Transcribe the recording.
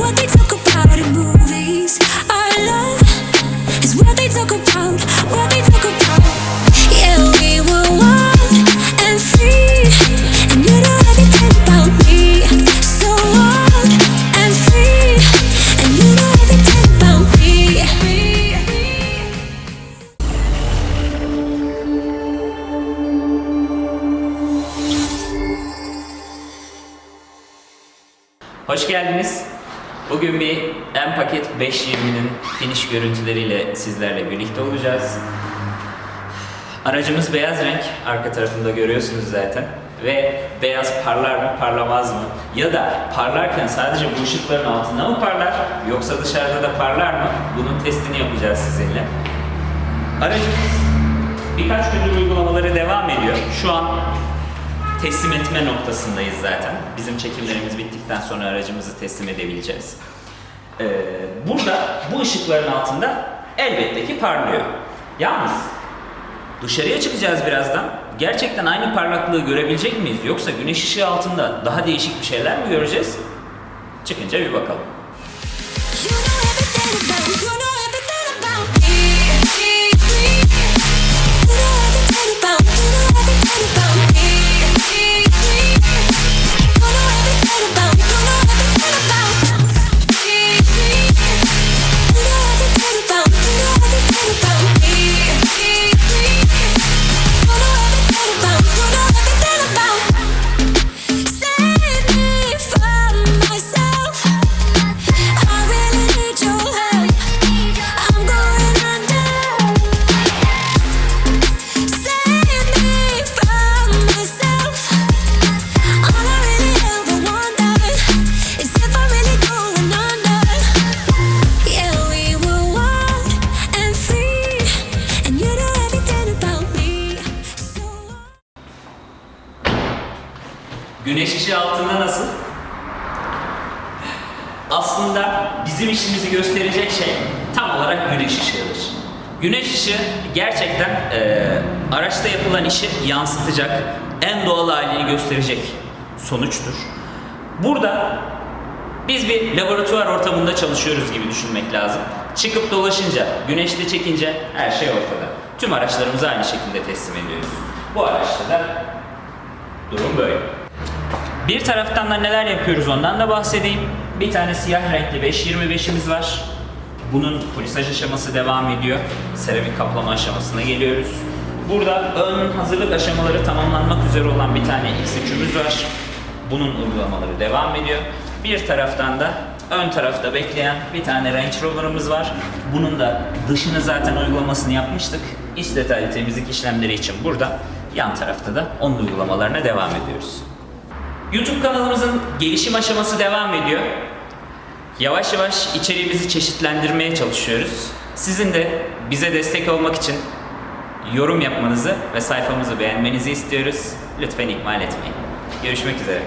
What they talk about in movies. Our love is what they talk about. What they talk about. Yeah, we were wild and free, and you know everything about me. So wild and free, and you know everything about me. Hoş geldiniz. Bugün bir M Paket 520'nin finish görüntüleriyle sizlerle birlikte olacağız. Aracımız beyaz renk, arka tarafında görüyorsunuz zaten. Ve beyaz parlar mı, parlamaz mı? Ya da parlarken sadece bu ışıkların altında mı parlar, yoksa dışarıda da parlar mı? Bunun testini yapacağız sizinle. Aracımız birkaç gündür uygulamaları devam ediyor. Şu an teslim etme noktasındayız zaten. Bizim çekimlerimiz bittikten sonra aracımızı teslim edebileceğiz. Ee, burada bu ışıkların altında elbette ki parlıyor. Yalnız dışarıya çıkacağız birazdan. Gerçekten aynı parlaklığı görebilecek miyiz? Yoksa güneş ışığı altında daha değişik bir şeyler mi göreceğiz? Çıkınca bir bakalım. Güneş ışığı altında nasıl? Aslında bizim işimizi gösterecek şey tam olarak güneş ışığıdır. Güneş ışığı gerçekten eee, araçta yapılan işi yansıtacak, en doğal halini gösterecek sonuçtur. Burada biz bir laboratuvar ortamında çalışıyoruz gibi düşünmek lazım. Çıkıp dolaşınca, güneşte çekince her şey ortada. Tüm araçlarımızı aynı şekilde teslim ediyoruz. Bu araçta da durum böyle. Bir taraftan da neler yapıyoruz ondan da bahsedeyim. Bir tane siyah renkli 525'imiz var. Bunun polisaj aşaması devam ediyor. Seramik kaplama aşamasına geliyoruz. Burada ön hazırlık aşamaları tamamlanmak üzere olan bir tane X3'ümüz var. Bunun uygulamaları devam ediyor. Bir taraftan da ön tarafta bekleyen bir tane Range Rover'ımız var. Bunun da dışını zaten uygulamasını yapmıştık. İç detaylı temizlik işlemleri için burada. Yan tarafta da onun uygulamalarına devam ediyoruz. YouTube kanalımızın gelişim aşaması devam ediyor. Yavaş yavaş içeriğimizi çeşitlendirmeye çalışıyoruz. Sizin de bize destek olmak için yorum yapmanızı ve sayfamızı beğenmenizi istiyoruz. Lütfen ihmal etmeyin. Görüşmek üzere.